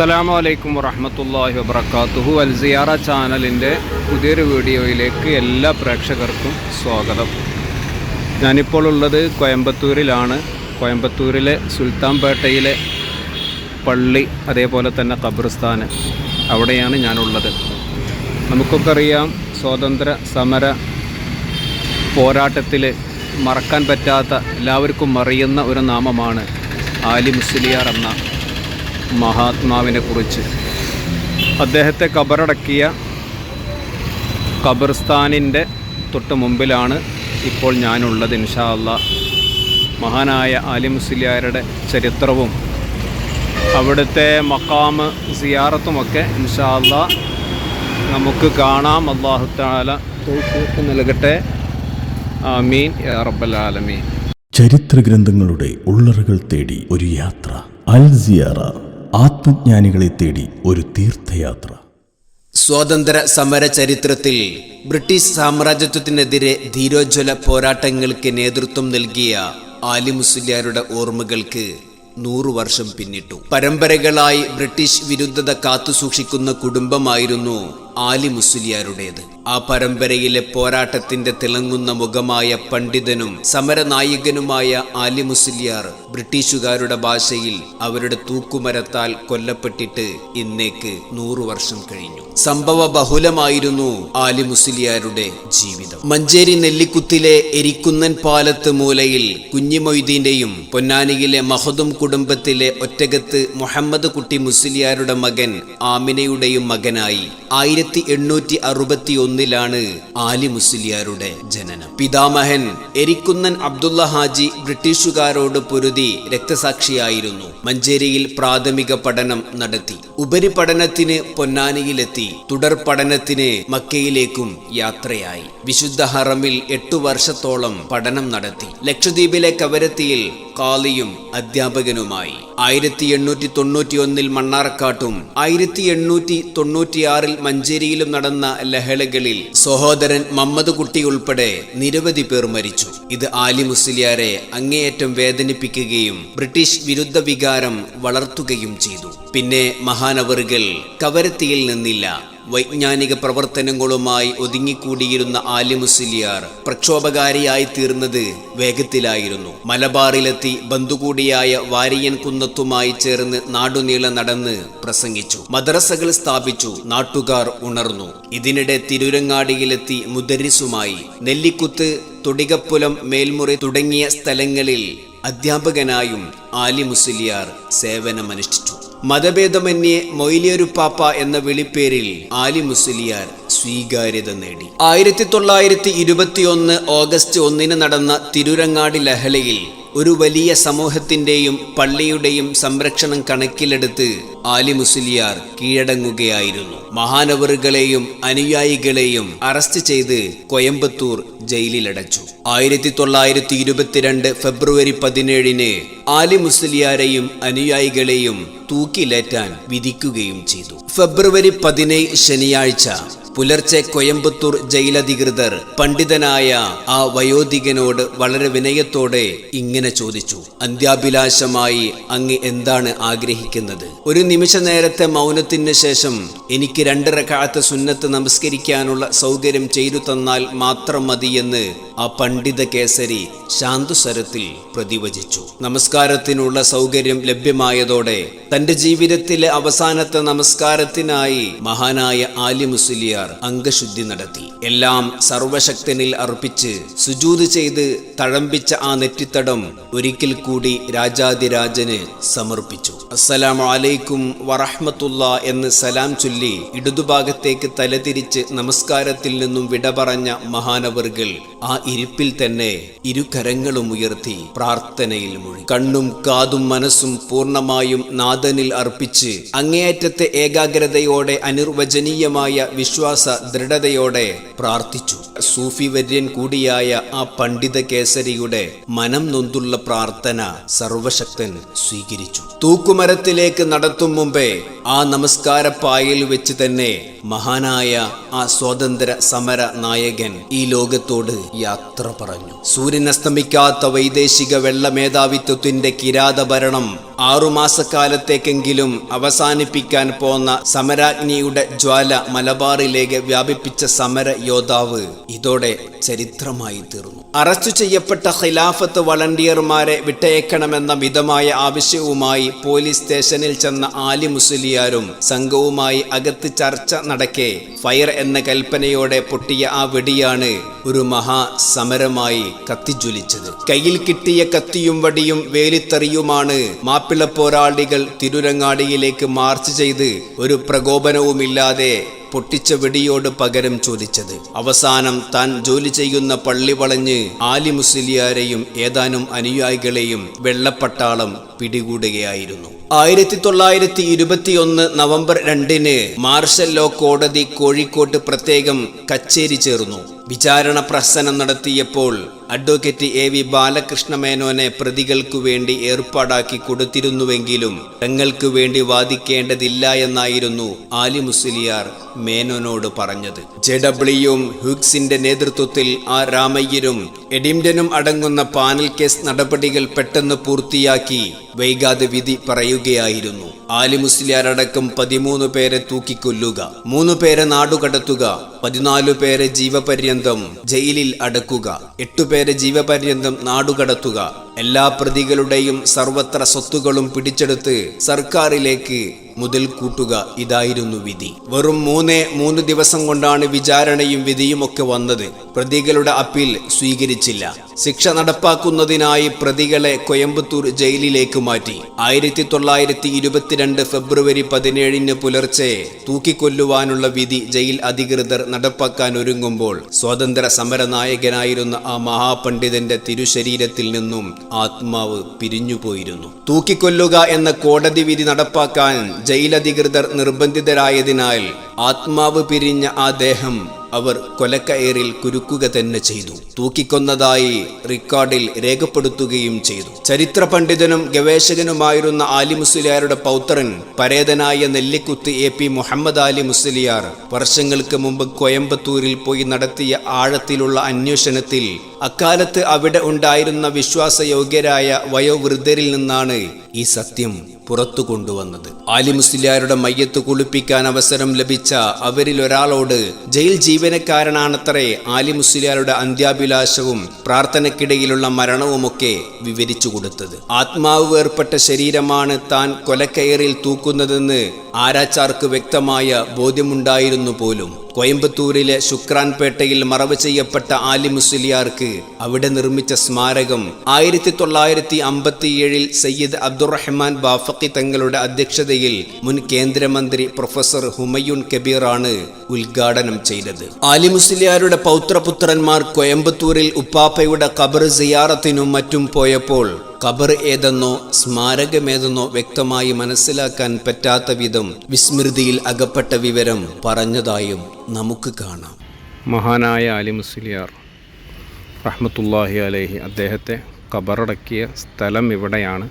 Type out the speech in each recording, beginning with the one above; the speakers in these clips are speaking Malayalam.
അസ്സലാമു അലൈക്കും വറഹമത്തല്ലാഹി വബർക്കാത്തുഹു അൽ സിയാറ ചാനലിന്റെ പുതിയൊരു വീഡിയോയിലേക്ക് എല്ലാ പ്രേക്ഷകർക്കും സ്വാഗതം. ഞാനിപ്പോൾ ഉള്ളത് കോയമ്പത്തൂരിലാണ്. കോയമ്പത്തൂരിലെ സുൽത്താൻപേട്ടയിലെ പള്ളി അതേപോലെ തന്നെ ഖബർസ്ഥാൻ അവിടെയാണ് ഞാനുള്ളത്. നമുക്കൊക്കെ അറിയാം സ്വാതന്ത്ര്യ സമര പോരാട്ടത്തിൽ മറക്കാൻ പറ്റാത്ത എല്ലാവർക്കും അറിയുന്ന ഒരു നാമമാണ് ആലി മുസ്ലിയാർ എന്ന മഹാത്മാവിനെ കുറിച്ച് അദ്ദേഹത്തെ കബറടക്കിയ ഖബർസ്ഥാനിന്റെ തൊട്ട് മുമ്പിലാണ് ഇപ്പോൾ ഞാനുള്ളത് ഇൻഷാ അല്ലാ. മഹാനായ ആലി മുസ്ലിയാരുടെ ചരിത്രവും അവിടുത്തെ മക്കാമ് സിയാറത്തുമൊക്കെ ഇൻഷാ അല്ലാ നമുക്ക് കാണാം. അള്ളാഹു താല തൗഫീഖ് നൽകട്ടെ. ആമീൻ റബ്ബലാലമീൻ റബ്ബൽ ആലമീൻ. ചരിത്രഗ്രന്ഥങ്ങളുടെ ഉള്ളറുകൾ തേടി ഒരു യാത്ര. അൽ സിയാറ. ആത്മജ്ഞാനികളെ തേടി ഒരു തീർത്ഥയാത്ര. സ്വാതന്ത്ര്യ സമര ചരിത്രത്തിൽ ബ്രിട്ടീഷ് സാമ്രാജ്യത്വത്തിനെതിരെ ധീരോജ്വല പോരാട്ടങ്ങൾക്ക് നേതൃത്വം നൽകിയ ആലി മുസ്ലിയാരുടെ ഓർമ്മകൾക്ക് നൂറു വർഷം പിന്നിട്ടു. പരമ്പരകളായി ബ്രിട്ടീഷ് വിരുദ്ധത കാത്തുസൂക്ഷിക്കുന്ന കുടുംബമായിരുന്നു ആലി മുസ്ലിയാരുടേത്. ആ പരമ്പരയിലെ പോരാട്ടത്തിന്റെ തിളങ്ങുന്ന മുഖമായ പണ്ഡിതനും സമരനായകനുമായ ആലി മുസ്ലിയാർ ബ്രിട്ടീഷുകാരുടെ ഭാഷയിൽ അവരുടെ തൂക്കുമരത്താൽ കൊല്ലപ്പെട്ടിട്ട് ഇന്നേക്ക് നൂറു വർഷം കഴിഞ്ഞു. സംഭവ ബഹുലമായിരുന്നു ആലി മുസ്ലിയാരുടെ ജീവിതം. മഞ്ചേരി നെല്ലിക്കുത്തിലെ എരിക്കുന്നൻ പാലത്ത് മൂലയിൽ കുഞ്ഞിമൊയ്തീന്റെയും പൊന്നാനിയിലെ മഹദും കുടുംബത്തിലെ ഒറ്റകത്ത് മുഹമ്മദ് കുട്ടി മുസ്ലിയാരുടെ മകൻ ആമിനയുടെയും മകനായി ആയിരത്തി എണ്ണൂറ്റി അറുപത്തി ഒന്നിലാണ് ആലി മുസ്ലിയാരുടെ ജനനം. പിതാമഹൻ എരിക്കുന്നൻ അബ്ദുള്ള ഹാജി ബ്രിട്ടീഷുകാരോട് പൊരുതി രക്തസാക്ഷിയായിരുന്നു. മഞ്ചേരിയിൽ പ്രാഥമിക പഠനം നടത്തി. ഉപരിപഠനത്തിന് പൊന്നാനിയിലെത്തി. തുടർ പഠനത്തിന് മക്കയിലേക്കും യാത്രയായി. വിശുദ്ധ ഹറമിൽ എട്ടു വർഷത്തോളം പഠനം നടത്തി. ലക്ഷദ്വീപിലെ കവരത്തിയിൽ കാളിയും അധ്യാപകനുമായി. ആയിരത്തി എണ്ണൂറ്റി തൊണ്ണൂറ്റി ഒന്നിൽ മണ്ണാർക്കാട്ടും ആയിരത്തി എണ്ണൂറ്റി തൊണ്ണൂറ്റിയാറിൽ മഞ്ചേരിയിലും നടന്ന ലഹളകളിൽ സഹോദരൻ മമ്മദ് കുട്ടി ഉൾപ്പെടെ നിരവധി പേർ മരിച്ചു. ഇത് ആലി മുസ്ലിയാരെ അങ്ങേയറ്റം വേദനിപ്പിക്കുകയും ബ്രിട്ടീഷ് വിരുദ്ധ വികാരം വളർത്തുകയും ചെയ്തു. പിന്നെ മഹാനവറുകൾ കവരത്തിയിൽ നിന്നില്ല. വൈജ്ഞാനിക പ്രവർത്തനങ്ങളുമായി ഒതുങ്ങിക്കൂടിയിരുന്ന ആലി മുസ്ലിയാർ പ്രക്ഷോഭകാരിയായി തീർന്നത് വേഗത്തിലായിരുന്നു. മലബാറിലെത്തി ബന്ധുകൂടിയായ വാരിയൻ കുന്നത്തുമായി ചേർന്ന് നാടുനീളെ നടന്ന് പ്രസംഗിച്ചു. മദ്രസകൾ സ്ഥാപിച്ചു. നാട്ടുകാർ ഉണർന്നു. ഇതിനിടെ തിരുരങ്ങാടിയിലെത്തി മുദരിസുമായി നെല്ലിക്കുത്ത് തൊടികപ്പുലം മേൽമുറി തുടങ്ങിയ സ്ഥലങ്ങളിൽ അധ്യാപകനായും ആലി മുസ്ലിയാർ സേവനമനുഷ്ഠിച്ചു. മതഭേദമന്യേ മൊയ്ലിയരുപ്പാപ്പ എന്ന വിളിപ്പേരിൽ ആലി മുസ്ലിയാർ സ്വീകാര്യത നേടി. ആയിരത്തി തൊള്ളായിരത്തി ഇരുപത്തിയൊന്ന് ഓഗസ്റ്റ് ഒന്നിന് നടന്ന തിരുരങ്ങാടി ലഹളയിൽ ഒരു വലിയ സമൂഹത്തിന്റെയും പള്ളിയുടെയും സംരക്ഷണം കണക്കിലെടുത്ത് ആലി മുസ്ലിയാർ കീഴടങ്ങുകയായിരുന്നു. മഹാനവറുകളെയും അനുയായികളെയും അറസ്റ്റ് ചെയ്ത് കോയമ്പത്തൂർ ജയിലിലടച്ചു. ആയിരത്തി തൊള്ളായിരത്തി ഇരുപത്തിരണ്ട് ഫെബ്രുവരി പതിനേഴിന് ആലി മുസ്ലിയാരെയും അനുയായികളെയും തൂക്കിലേറ്റാൻ വിധിക്കുകയും ചെയ്തു. ഫെബ്രുവരി പതിനേഴ് ശനിയാഴ്ച പുലർച്ചെ കോയമ്പത്തൂർ ജയിലധികൃതർ പണ്ഡിതനായ ആ വയോധികനോട് വളരെ വിനയത്തോടെ ഇങ്ങനെ ചോദിച്ചു. അന്ത്യാഭിലാഷമായി അങ്ങ് എന്താണ് ആഗ്രഹിക്കുന്നത്? ഒരു നിമിഷ നേരത്തെ മൗനത്തിന് ശേഷം എനിക്ക് രണ്ട് കാലത്ത് സുന്നത്ത് നമസ്കരിക്കാനുള്ള സൗകര്യം ചെയ്തു തന്നാൽ മാത്രം മതിയെന്ന് ആ പണ്ഡിത കേസരി ശാന്തുസ്വരത്തിൽ പ്രതിവചിച്ചു. നമസ്കാരത്തിനുള്ള സൗകര്യം ലഭ്യമായതോടെ തന്റെ ജീവിതത്തിലെ അവസാനത്തെ നമസ്കാരത്തിനായി മഹാനായ ആലി മുസ്ലിയാർ അംഗശുദ്ധി നടത്തി. എല്ലാം സർവശക്തനിൽ അർപ്പിച്ച് സുജൂത് ചെയ്ത് തഴമ്പിച്ച ആ നെറ്റിത്തടം ഒരിക്കൽ കൂടി രാജാതിരാജന് സമർപ്പിച്ചു. അസ്സലാം അലൈക്കും വറഹ്മത്തുള്ള എന്ന് സലാം ചൊല്ലി ഇടതുഭാഗത്തേക്ക് തലതിരിച്ച് നമസ്കാരത്തിൽ നിന്നും വിട പറഞ്ഞ മഹാനവറുകൾ ആ ഇരിപ്പിൽ തന്നെ ഇരുകരങ്ങളും ഉയർത്തി പ്രാർത്ഥനയിൽ മുഴി കണ്ണും കാതും മനസ്സും പൂർണമായും നാഥനിൽ അർപ്പിച്ച് അങ്ങേയറ്റത്തെ ഏകാഗ്രതയോടെ അനിർവചനീയമായ വിശ്വാസ ദൃഢതയോടെ പ്രാർത്ഥിച്ചു. സൂഫി വര്യൻ കൂടിയായ ആ പണ്ഡിത കേസരിയുടെ മനം നൊന്തുള്ള പ്രാർത്ഥന സർവശക്തൻ സ്വീകരിച്ചു. തൂക്കുമരത്തിലേക്ക് നടത്തും മുമ്പേ ആ നമസ്കാര പായൽ വെച്ച് തന്നെ മഹാനായ ആ സ്വാതന്ത്ര്യ സമര നായകൻ ഈ ലോകത്തോട് യാത്ര പറഞ്ഞു. സൂര്യൻ അസ്തമിക്കാത്ത വൈദേശിക വെള്ളമേധാവിത്വത്തിന്റെ കിരാതഭരണം ആറുമാസക്കാലത്തേക്കെങ്കിലും അവസാനിപ്പിക്കാൻ പോന്ന സമരാജ്ഞിയുടെ ജ്വാല മലബാറിലേക്ക് വ്യാപിപ്പിച്ച സമര യോദ്ധാവ് ഇതോടെ ചരിത്രമായി തീർന്നു. അറസ്റ്റ് ചെയ്യപ്പെട്ട ഖിലാഫത്ത് വളണ്ടിയർമാരെ വിട്ടയക്കണമെന്ന മിതമായ ആവശ്യവുമായി പോലീസ് സ്റ്റേഷനിൽ ചെന്ന ആലി മുസ്ലിയാരും സംഘവുമായി അകത്ത് ചർച്ച നടക്കെ ഫയർ എന്ന കൽപ്പനയോടെ പൊട്ടിയ ആ വെടിയാണ് ഒരു മഹാസമരമായി കത്തിജ്വലിച്ചത്. കയ്യിൽ കിട്ടിയ കത്തിയും വടിയും വേലിത്തെറിയുമാണ് മാപ്പിള പോരാളികൾ തിരുരങ്ങാടിയിലേക്ക് മാർച്ച് ചെയ്ത് ഒരു പ്രകോപനവുമില്ലാതെ പൊട്ടിച്ച വെടിയോട് പകരം ചോദിച്ചത്. അവസാനം താൻ ജോലി ചെയ്യുന്ന പള്ളി വളഞ്ഞ് ആലി മുസ്ലിയാരെയും ഏതാനും അനുയായികളെയും വെള്ളപ്പട്ടാളം പിടികൂടുകയായിരുന്നു. ആയിരത്തി തൊള്ളായിരത്തി ഇരുപത്തിയൊന്ന് നവംബർ രണ്ടിന് മാർഷൽ ലോ കോടതി കോഴിക്കോട്ട് പ്രത്യേകം കച്ചേരി ചേർന്നു. വിചാരണ പ്രസനം നടത്തിയപ്പോൾ അഡ്വക്കേറ്റ് എ വി ബാലകൃഷ്ണ മേനോനെ പ്രതികൾക്കു വേണ്ടി ഏർപ്പാടാക്കി കൊടുത്തിരുന്നുവെങ്കിലും തങ്ങൾക്ക് വേണ്ടി വാദിക്കേണ്ടതില്ല എന്നായിരുന്നു ആലി മുസ്ലിയാർ മേനോനോട് പറഞ്ഞത്. ജെ ഡബ്ല്യുവും ഹുഗ്സിന്റെ നേതൃത്വത്തിൽ ആ രാമയ്യരും എഡിംഡനും അടങ്ങുന്ന പാനൽ കേസ് നടപടികൾ പെട്ടെന്ന് പൂർത്തിയാക്കി വൈകാതെ വിധി പറയുകയായിരുന്നു. ആലി മുസ്ലിയാരടക്കം പതിമൂന്ന് പേരെ തൂക്കിക്കൊല്ലുക മൂന്ന് പേരെ നാടുകടത്തുക പതിനാലു പേരെ ജീവപര്യന്തം ജയിലിൽ അടക്കുക. എട്ടുപേരെ ജീവപര്യന്തം നാടുകടത്തുക. എല്ലാ പ്രതികളുടെയും സർവത്ര സ്വത്തുകളും പിടിച്ചെടുത്ത് സർക്കാരിലേക്ക് മുതൽ കൂട്ടുക ഇതായിരുന്നു വിധി. വെറും മൂന്നേ മൂന്ന് ദിവസം കൊണ്ടാണ് വിചാരണയും വിധിയും ഒക്കെ വന്നത്. പ്രതികളുടെ അപ്പീൽ സ്വീകരിച്ചില്ല. ശിക്ഷ നടപ്പാക്കുന്നതിനായി പ്രതികളെ കോയമ്പത്തൂർ ജയിലിലേക്ക് മാറ്റി. ആയിരത്തി തൊള്ളായിരത്തി ഇരുപത്തിരണ്ട് ഫെബ്രുവരി പതിനേഴിന് പുലർച്ചെ തൂക്കിക്കൊല്ലുവാനുള്ള വിധി ജയിൽ അധികൃതർ നടപ്പാക്കാൻ ഒരുങ്ങുമ്പോൾ സ്വാതന്ത്ര്യ സമരനായകനായിരുന്ന ആ മഹാപണ്ഡിതന്റെ തിരുശരീരത്തിൽ നിന്നും ആത്മാവ് പിരിഞ്ഞുപോയിരുന്നു. തൂക്കിക്കൊല്ലുക എന്ന കോടതി വിധി നടപ്പാക്കാൻ ജയിലധികൃതർ നിർബന്ധിതരായതിനാൽ ആത്മാവ് പിരിഞ്ഞ ആ ദേഹം അവർ കൊലക്കയറിൽ കുരുക്കുക തന്നെ ചെയ്തു. തൂക്കിക്കൊന്നതായി റെക്കോർഡിൽ രേഖപ്പെടുത്തുകയും ചെയ്തു. ചരിത്ര പണ്ഡിതനും ഗവേഷകനുമായിരുന്ന ആലി മുസ്ലിയാരുടെ പൗത്രൻ പരേതനായ നെല്ലിക്കുത്ത് എ പി മുഹമ്മദ് ആലി മുസ്ലിയാർ വർഷങ്ങൾക്ക് മുമ്പ് കോയമ്പത്തൂരിൽ പോയി നടത്തിയ ആഴത്തിലുള്ള അന്വേഷണത്തിൽ അക്കാലത്ത് അവിടെ ഉണ്ടായിരുന്ന വിശ്വാസയോഗ്യരായ വയോവൃദ്ധരിൽ നിന്നാണ് ഈ സത്യം പുറത്തു കൊണ്ടുവന്നത്. ആലി മുസ്ലിയാരുടെ മയ്യത്ത് കുളിപ്പിക്കാൻ അവസരം ലഭിച്ച അവരിൽ ഒരാളോട് ജയിൽ ജീവനക്കാരനാണത്രേ ആലി മുസ്ലിയാരുടെ അന്ത്യാഭിലാഷവും പ്രാർത്ഥനക്കിടയിലുള്ള മരണവുമൊക്കെ വിവരിച്ചു കൊടുത്തത്. ആത്മാവ് വേർപ്പെട്ട ശരീരമാണ് താൻ കൊലക്കയറിൽ തൂക്കുന്നതെന്ന് ആരാച്ചാർക്ക് വ്യക്തമായ ബോധ്യമുണ്ടായിരുന്നു പോലും. കോയമ്പത്തൂരിലെ ശുക്രാൻപേട്ടയിൽ മറവ് ചെയ്യപ്പെട്ട ആലി മുസ്ലിയാർക്ക് അവിടെ നിർമ്മിച്ച സ്മാരകം ആയിരത്തി തൊള്ളായിരത്തി അമ്പത്തിയേഴിൽ സയ്യിദ് അബ്ദുറഹ്മാൻ ബാഫക്കി തങ്ങളുടെ അധ്യക്ഷതയിൽ മുൻ കേന്ദ്രമന്ത്രി പ്രൊഫസർ ഹുമയുൻ കബീറാണ് ഉദ്ഘാടനം ചെയ്തത്. ആലി മുസ്ലിയാരുടെ പൗത്രപുത്രന്മാർ കോയമ്പത്തൂരിൽ ഉപ്പാപ്പയുടെ ഖബർ സിയാറത്തിനും മറ്റും പോയപ്പോൾ ഖബർ ഏതെന്നോ സ്മാരകമേതെന്നോ വ്യക്തമായി മനസ്സിലാക്കാൻ പറ്റാത്ത വിധം വിസ്മൃതിയിൽ അകപ്പെട്ട വിവരം പറഞ്ഞതായും നമുക്ക് കാണാം. മഹാനായ അലി മുസ്ലിയാർ റഹ്മത്തുല്ലാഹി അലൈഹി അദ്ദേഹത്തെ ഖബറടക്കിയ സ്ഥലം ഇവിടെയാണ്.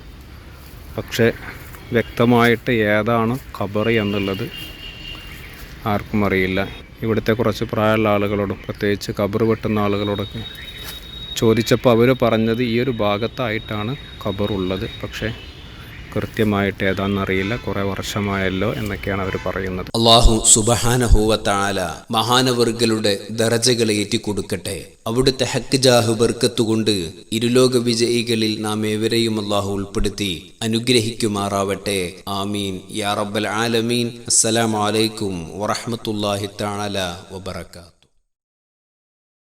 പക്ഷേ വ്യക്തമായിട്ട് ഏതാണ് ഖബർ എന്നുള്ളത് ആർക്കും അറിയില്ല. ഇവിടുത്തെ കുറച്ച് പ്രായമുള്ള ആളുകളോടും പ്രത്യേകിച്ച് ഖബർ വെട്ടുന്ന ആളുകളോടൊക്കെ ചോദിച്ചപ്പോൾ അവർ പറഞ്ഞത് ഈ ഒരു ഭാഗത്തായിട്ടാണ് ഖബറുള്ളത് പക്ഷേ കൃത്യമായിട്ട് ഏതാണെന്നറിയില്ല കുറെ വർഷമായല്ലോ എന്നൊക്കെയാണ് അവർ പറയുന്നത്. അള്ളാഹു സുബഹാനഹൂവത്താല മഹാനവർഗളുടെ ദറജകളെ ഏറ്റിക്കൊടുക്കട്ടെ. അവിടുത്തെ ഹക്ക് ജാഹു ബർക്കത്തുകൊണ്ട് ഇരുലോക വിജയികളിൽ നാം ഏവരെയും അള്ളാഹു ഉൾപ്പെടുത്തി അനുഗ്രഹിക്കുമാറാവട്ടെ. ആമീൻ. യാ റബ്ബൽ ആലമീൻ. അസ്സലാമലൈക്കും അലൈക്കും വറഹ്മത്തുള്ളാഹി തആല വബറകാത്ത്